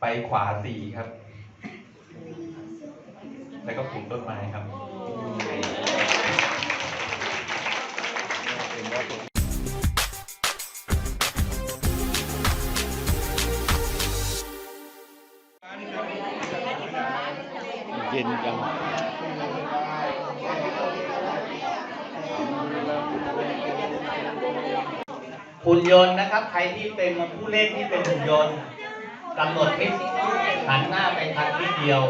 ไปขวาสี่ครับ แล้วก็ปลูกต้นไม้ครับเย็นจังหุ่นยนต์นะครับ ใครที่เป็นผู้เล่นที่เป็นหุ่นยนต์ กำหนดทิศหันหน้าไปทางทิศเดียว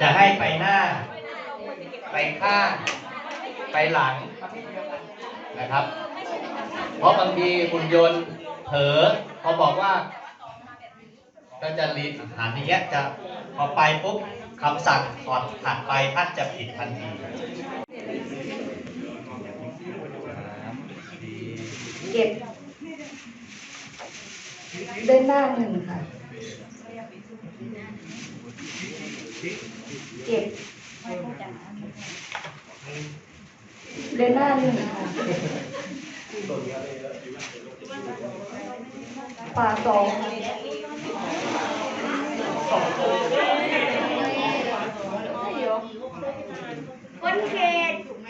จะให้ไปหน้า ไปข้าง ไปหลังนะครับ เพราะบางทีหุ่นยนต์เผลอพอบอกว่า ก็จะรีหันอย่างเงี้ยจะพอไปปุ๊บคำสั่งถอดหันไปท่านจะผิดทันทีเก็บ เดินหน้าหนึ่งค่ะ เก็บเดินหน้าหนึ่งค่ะป่าสองคนเขตถูกไหม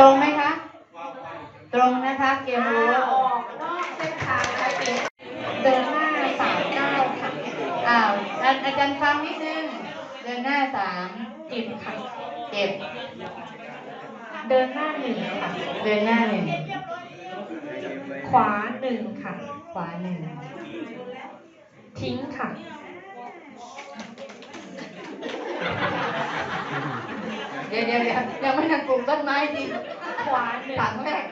ตรงไหมคะ ตรงนะคะ เกมรู้ออกนอกเส้นทางไปเป็นเดินหน้าสามเก้าค่ะอ้าวอาอาจารย์ฟังนิดนึงเดินหน้าสามเก็บค่ะเก็บ เดินหน้าหนึ่งค่ะ เดินหน้าหนึ่งขวาหนึ่งค่ะ ขวาหนึ่งทิ้งค่ะเดี๋ยวเดี๋ยวเดี๋ยวยังไม่ทันปลูกต้นไม้จริงขวาหนึ่งถังแรก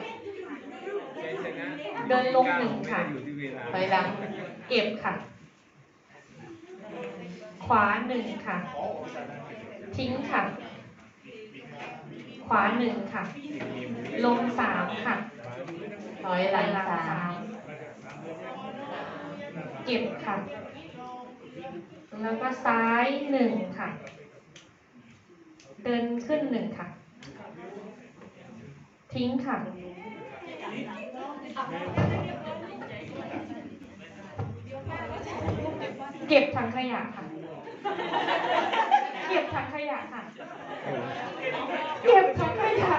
เดินลงหนึ่งค่ะถอยหลังเก็บค่ะ ขวาหนึ่งค่ะ ทิ้งค่ะ ขวาหนึ่งค่ะ ลงสามค่ะถอยหลังสามเก็บค่ะ แล้วก็ซ้ายหนึ่งค่ะ เดินขึ้นหนึ่งค่ะ ทิ้งค่ะ เก็บถังขยะค่ะ เก็บถังขยะค่ะ เก็บถังขยะ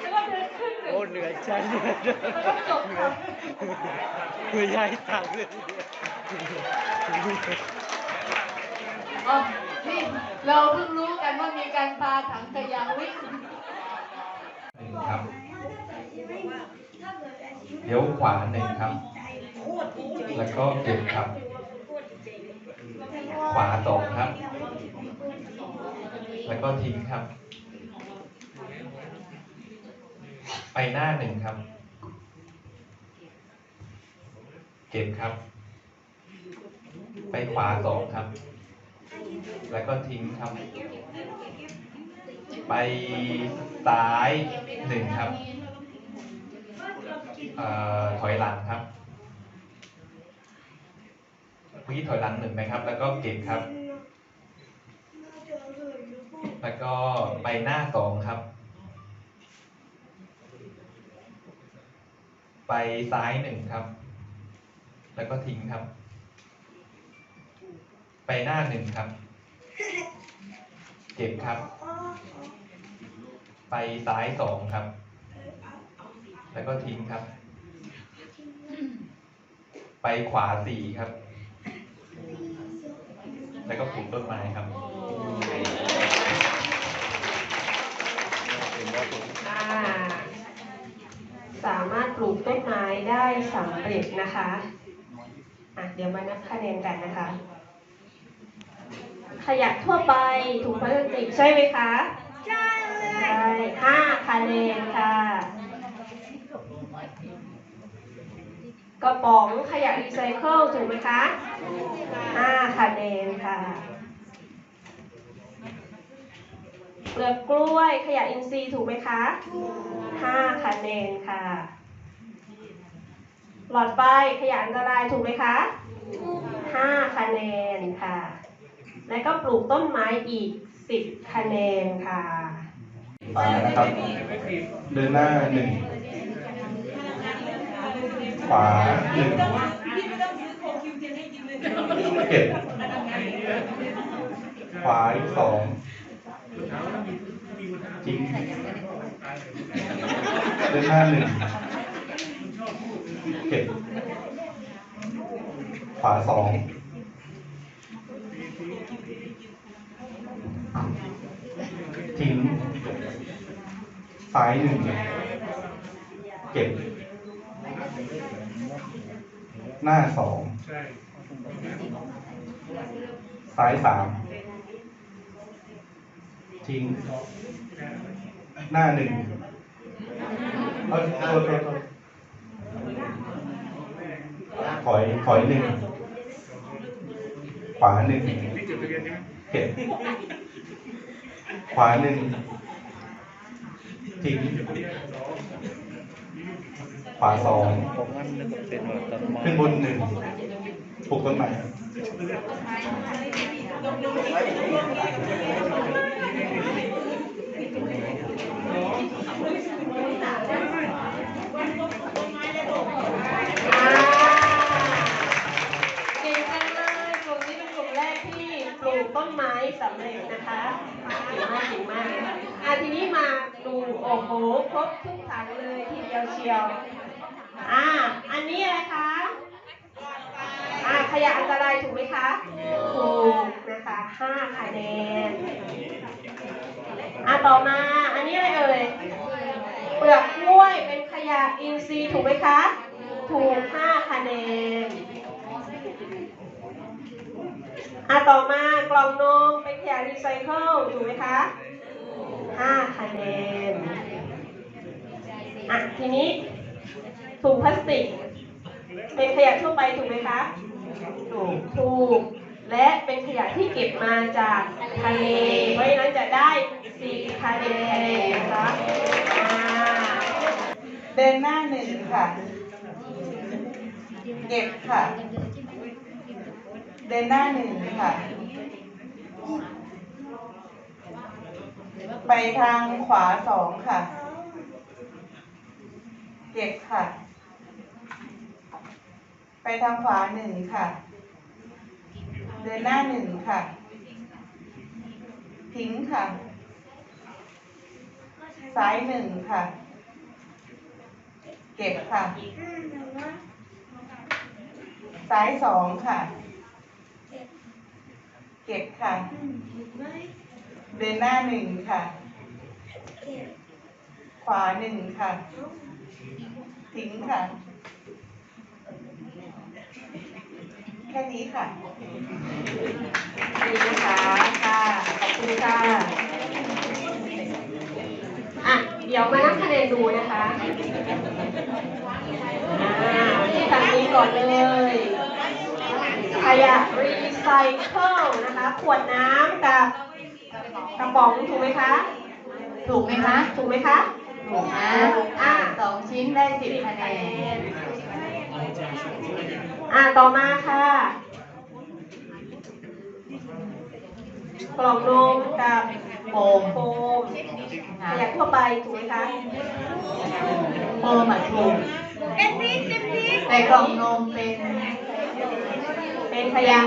แล้วก็เดินขึ้นหนึ่งโอ้เหนื่อยใจเหนื่อยแล้วก็จบค่ะเหนื่อยยายตังเลยอ๋อนี่เราเพิ่งรู้กันว่ามีการปาถังขยะวิ่ง หนึ่งครับ เดี๋ยวขวาหนึ่งครับ แล้วก็เก็บครับ ขวาสองครับ แล้วก็ทิ้งครับ ไปหน้าหนึ่งครับ เก็บครับ ไปขวาสองครับ แล้วก็ทิ้งครับ ไปซ้ายหนึ่งครับเอ่อ ถอยหลังครับเมื่อกี้ถอยหลังหนึ่งนะครับ แล้วก็เก็บครับ แล้วก็ไปหน้าสองครับ ไปซ้ายหนึ่งครับ แล้วก็ทิ้งครับ ไปหน้าหนึ่งครับ เก็บครับ ไปซ้ายสองครับ แล้วก็ทิ้งครับ ไปขวาสี่ครับ แล้วก็ปลูกต้นไม้ครับอ่าสามารถปลูกต้นไม้ได้สำเร็จนะคะอะเดี๋ยวมานับคะแนนกันนะคะ ขยะทั่วไปถุงพลาสติกใช่ไหมคะ ใช่เลยใช่ห้าคะแนนค่ะ กระป๋องขยะรีไซเคิลถูกไหมคะห้าคะแนนค่ะเปลือกกล้วยขยะอินทรีย์ถูกไหมคะห้าคะแนนค่ะ หลอดไฟขยะอันตรายถูกไหมคะห้าคะแนนค่ะ แล้วก็ปลูกต้นไม้อีกสิบคะแนนค่ะขวานะครับ เดินหน้าหนึ่ง ขวาหนึ่งเก็บขวาอีกสองทิ้งเดินหน้าหนึ่งเก็บขวาสองทิ้งซ้ายหนึ่งเก็บ หน้าสองซ้ายสามทิ้ง หน้าหนึ่งเอ้ยโทษโทษโทษถอยถอยหนึ่ง ขวาหนึ่งเก็บขวาหนึ่งทิ้ง ขวาสองผมงั้นนึกว่าเป็นว่าต้นไม้ขึ้นบนหนึ่งปลูกต้นไม้อ่าเก่งจังเลยกลุ่มนี้เป็นกลุ่มแรกที่ปลูกต้นไม้สำเร็จนะคะเก่งมากเก่งมากอะทีนี้มาดูโอ้โหครบทุกถังเลยทีเดียวเชียว อ่า อันนี้อะไรคะ อ่า ขยะอันตรายถูกไหมคะ ถูกนะคะห้าคะแนน อ่าต่อมา อันนี้อะไรเอ่ย เปลือกกล้วยเป็นขยะอินทรีย์ถูกไหมคะ ถูกห้าคะแนน อะต่อมากล่องนมเป็นขยะรีไซเคิลถูกไหมคะห้าคะแนน อะทีนี้ ถุงพลาสติก เป็นขยะทั่วไปถูกไหมคะถูกถูก และเป็นขยะที่เก็บมาจากทะเล เพราะฉะนั้นจะได้สี่คะแนนะคะเดินหน้าหนึ่งค่ะ เก็บค่ะ เดินหน้าหนึ่งค่ะ ไปทางขวาสองค่ะ เก็บค่ะ ไปทางขวาหนึ่งค่ะ เดินหน้าหนึ่งค่ะ ทิ้งค่ะ ซ้ายหนึ่งค่ะ เก็บค่ะ ซ้ายสองค่ะ เก็บค่ะ เดินหน้าหนึ่งค่ะ ขวาหนึ่งค่ะ ทิ้งค่ะ แค่นี้ค่ะดีนะคะค่ะ ขอบคุณค่ะ อะ เดี๋ยวมานับคะแนนดูนะคะอ่าที่ทางนี้ก่อนเลยขยะรีไซเคิลนะคะ ขวดน้ำกับกระป๋องถูกไหมคะ ถูกไหมคะ ถูกไหมคะถูกนะอ่าสองชิ้นได้สิบคะแนน อ่าต่อมาค่ะ กล่องนมกับโฟมโฟมขยะทั่วไปถูกไหมคะโฟมอะถูกเอ็นพีเอ็นพีแต่กล่องนมเป็น เป็นขยะ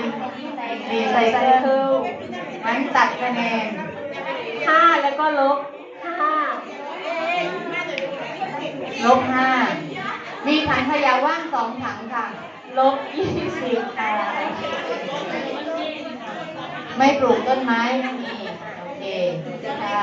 รีไซไซเคิลเคิลมันตัดคะแนนห้าแล้วก็ลบห้าลบห้า ถังขยะว่างสองถังค่ะ ลบยี่สิบค่ะไม่ปลูกต้นไม้ไม่มีโอเคค่ะ